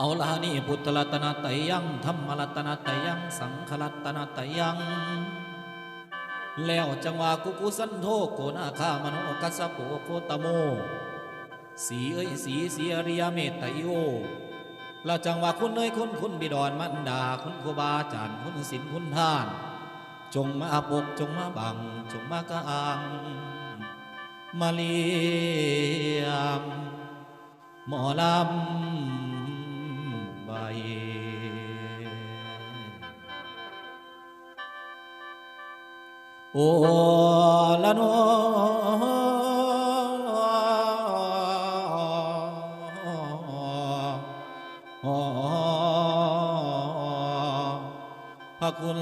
เอาละนี่พุทธรัตนตยังธรรมรัตนตยัง สังฆรัตนตยัง แล้วจังหวะกุกุสันโทโกนาคามโนกัสสะโปโคตโม สีเอ้ยสีเสียริยเมตไตโยเราจังหวะคุณเอ้ยคุณคุณบิดอนมันดาคุณครูบาอาจารย์คุณศิลคุณทาน จงมาปกจงมาบัง จงมากระอัง มาเลียมหมอลำ โอละโนพระคุณ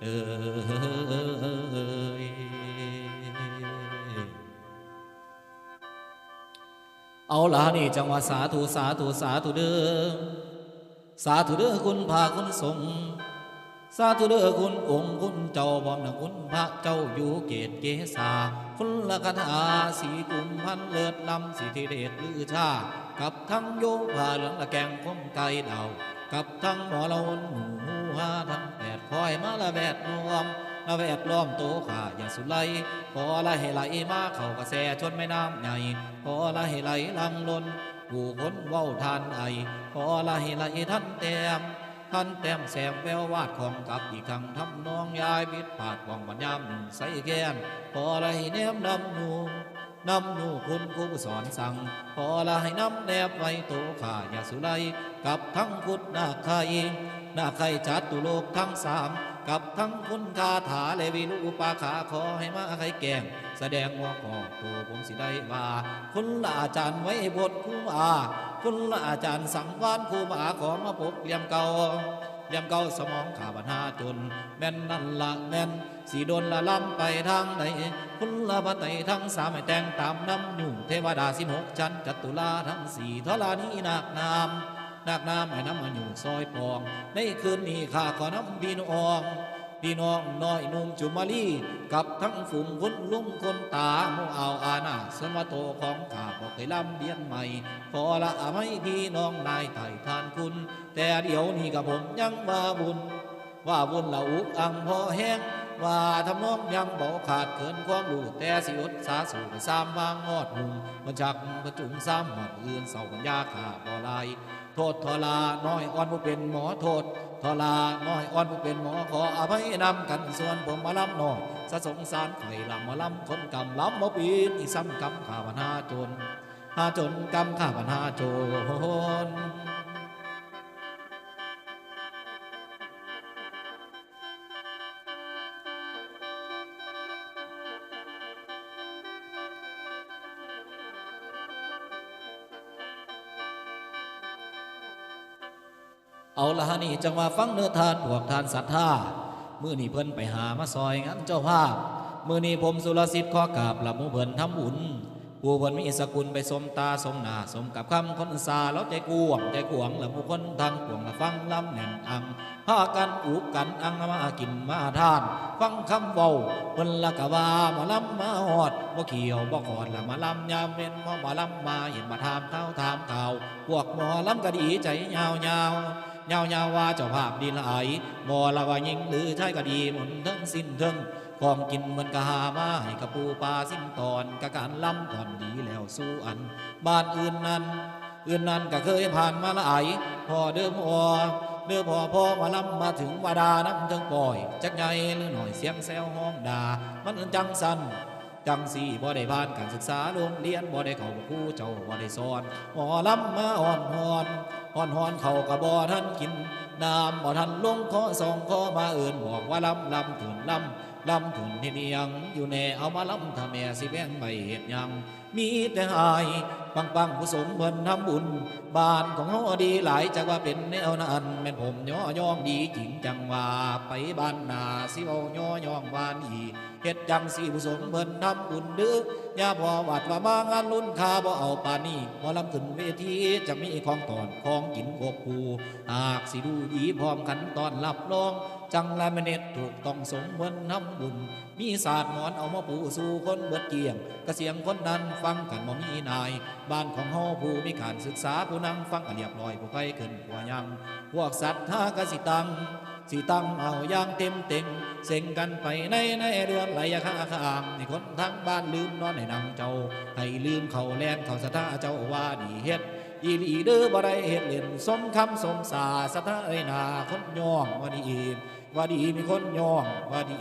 เอ่ย เอาละนี่จังหวะสาธุสาธุสาธุเด้อสาธุเด้อคุณพาคุณสงสาธุเด้อคุณองค์คุณเจ้าบอมนะคุณพระเจ้าอยู่เกตเกษาคุณละคาถาสีกุมพันเลิศลำสิทธิเดชลือชากับทั้งโยผาเหลืองละแกงคมไก่ดาวกับทั้งหมอละวนหมูฮาทั้งแปดคอยมาละแวดรวมละแวดล้อมโตขาอย่าสุไลพอละให้ไลมาเข้ากระแสชนแม่น้ำใหญ่ พอละให้ไหลลังล้นผู้คนเว้าทานไอพอละให้ไหลท่านแต้มท่านแต้มแสงแวววาดของกับอีกครั้งทำนองยายบิดผาดวังบัญยามใส่แกนพอละให้แนมนำหนูนำหนูคุณครูสอนสั่งพอละให้นำแนบไว้โตข่าอย่าสุไลกับทั้งพุทธนาคายนาคายจัดตุโลกทั้งสาม กับทั้งคุณคาถาเลวิลูปาขาขอให้มาใครแกงแสดงว่าขอตัวผมสิได้ว่าคุณละอาจารย์ไว้บทครูอาคุณละอาจารย์สังวานครูบาขอมาปกเลี่ยมเก่าเลี่ยมเก่าสมองขาบันหาจน แม่นนั่นละแม่นสีโดนละล้ำไปทางใดคุณละพระไตรทั้งสามแต่งตามน้ำอยู่เทวดาสิบหกชั้นจัตุลาทั้งสี่ทลานีนักนาม นักนามให้น้ำมาอยู่ซอยปอง ในคืนนี้ข้าขอน้ำพี่น้องพี่น้องน้อยนุ่มจุมาลีกับทั้งฝูงคนลุงคนตาโมเอาอาณาสนมาโตของข้าบอกเคยลำเลียนใหม่พอละอาไม่พี่น้องนายไถ่ทานคุณ แต่เดี๋ยวนี้กับผมยังมาบุญ ว่าบุญละอุกอังพอแห้ง ว่าทำนองยังบอกขาดเกินความรู้แต่สิอดสาสู่ไปซ้ำวางงอดหุงมันจักประจุงซ้ำหอดอื่นเสาปัญญาขาบ่ลายโทษทลาน้อยอ่อนผู้เป็นหมอโทษทลาน้อยอ่อนผู้เป็นหมอขออภัยนำกันส่วนผมมาลำน้อยสะสงสารไข่ลำมาลำคนกำลำมาปีนอีซ้ำกำข้าวันหาจนหาจนกำข้าวันหาจร เอาละฮะนี่จังว่าฟังเนื้อทานพวกทานศรัทธามื่อนี้เพิ่นไปหามาซอยงั้นเจ้าภาพมื่อนี้ผมสุรสิทธิ์ขอกราบละหมูเพิ่นทำบุญผู้เพิ่นมีสกุลไปสมตาสมนาสมกับคำคนซาแล้วใจกวงใจกวงละผู้คนทางกวงละฟังลำแหน่นอังพากันอุกกันอังมากินมาทาน ฟังคำเว้าเพิ่นละกะว่ามาลำมาหอดบ่เขียวบ่ขอดละมาลำยามเว้นมามาลำมาเห็นมาถามข้าถามเข่าพวกหมอลำก็ดีใจยาวยาว ๆยาวยาว่าเจ้าภาพดีหลายมอละว่ายิงหรือใช่ก็ดีหมุนทั้งสิ้นทั้งของกินเหมือนกะหามาให้กับปูปลาสิ้นตอนกะการล้ำตอนดีแล้วสู้อัน บ้านอื่นนั้น อื่นนั้นก็เคยผ่านมาหลายพอเดิมพอเดิมพอพอมาล้ำมาถึงวาดาน้ำทั้งปล่อย จักใหญ่หรือหน่อยเสียงแซวห้องด่ามันจังสัน จังสี่บ่ได้ผ่านการศึกษาโรงเรียนบ่ได้เข้าครูเจ้าบ่ได้สอนหมอลำมาอ่อนหอนอ่อนหอนเขากะบ่ทันกินน้ำบ่ทันลงข้อสองข้อมาเอื่นบอกว่าลำลำถึนลำลำถึนที่นี่ยังอยู่แน่เอามาลำถ้าแม่สิแบ่งใบเห็ดยังมีแต่หาย ปังปังผู้สมเพิ่นทำบุญบ้านของเฮาดีหลายจักว่าเป็นแนวนั้นแม่นผมย่อย่องดีจริงจังว่าไปบ้านนาสิเว้าย่อย่องวานอีเฮ็ดจังสีผู้สมเพิ่นทำบุญดื้อย่าพอวัดว่ามางานรุ่นคาบ่เอาปานนี้หมอลำขึ้นเวทีจะมีของตอนของกินกบกูหากสิดูดีพร้อมกันตอนรับรองจังละเมเน็ดถูกต้องสมเพิ่นน้ำบุญ มีศาสตร์หมอนเอามาปูสู่คนเบิดเกียงกระเสียงคนนั้นฟังกันบ่มีนายบ้านของเฮาผู้มีการศึกษาผู้นั่งฟังกันเรียบร้อยผู้ใครขึ้นกว่ายัง พวกสัตว์ท่ากสิตังสิตั้งเอาอย่างเต็มเต็งเซ็งกันไปในในเดือนไหลยาข้าข้างให้คนทั้งบ้านลืมนอนให้นางเจ้า ให้ลืมเขาแลนเขาสถาเจ้าว่าดีเฮ็ดอีหลีเด้อบ่ได้เฮ็ดเล่นสมคำสมสาสถาเอ้ยนาคนย่องว่าดีว่าดีมีคนย่องว่าดี